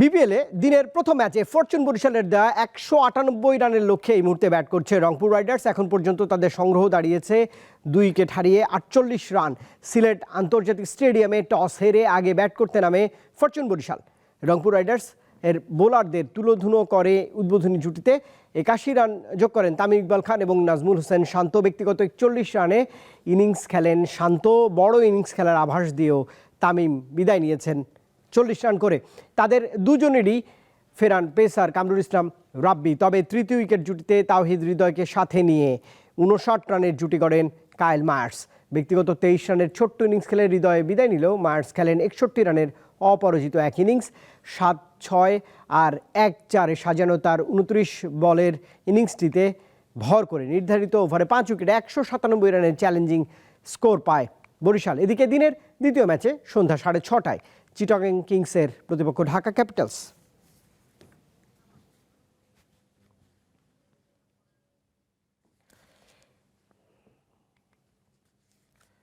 বিপিএলে দিনের প্রথম ম্যাচে ফরচুন বরিশালের দেওয়া একশো আটানব্বই রানের লক্ষ্যে এই মুহূর্তে ব্যাট করছে রংপুর রাইডার্স। এখন পর্যন্ত তাদের সংগ্রহ দাঁড়িয়েছে দুই উইকেট হারিয়ে আটচল্লিশ রান। সিলেট আন্তর্জাতিক স্টেডিয়ামে টস হেরে আগে ব্যাট করতে নামে ফরচুন বরিশাল। রংপুর রাইডার্স এর বোলারদের তুলোধুনো করে উদ্বোধনী জুটিতে একাশি রান যোগ করেন তামিম ইকবাল খান এবং নাজমুল হোসেন শান্ত। ব্যক্তিগত একচল্লিশ রানে ইনিংস খেলেন শান্ত। বড় ইনিংস খেলার আভাস দিয়েও তামিম বিদায় নিয়েছেন চল্লিশ রান করে। তাদের দুজনেরই ফেরান পেসার কামরুল ইসলাম রাব্বি। তবে তৃতীয় উইকেট জুটিতে তাওহিদ হৃদয়কে সাথে নিয়ে উনষাট রানের জুটি করেন কায়েল মায়ার্স। ব্যক্তিগত তেইশ রানের ছোট্ট ইনিংস খেলে হৃদয়ে বিদায় নিলেও মায়ার্স খেলেন একষট্টি রানের অপরাজিত এক ইনিংস। সাত ছয় আর এক চারে সাজানো তার উনত্রিশ বলের ইনিংসটিতে ভর করে নির্ধারিত ওভারে পাঁচ উইকেটে একশো সাতানব্বই রানের চ্যালেঞ্জিং স্কোর পায় বরিশাল। এদিকে দিনের দ্বিতীয় ম্যাচে সন্ধ্যা সাড়ে ছটায় চিটাগং কিংসের প্রতিপক্ষ ঢাকা ক্যাপিটালস।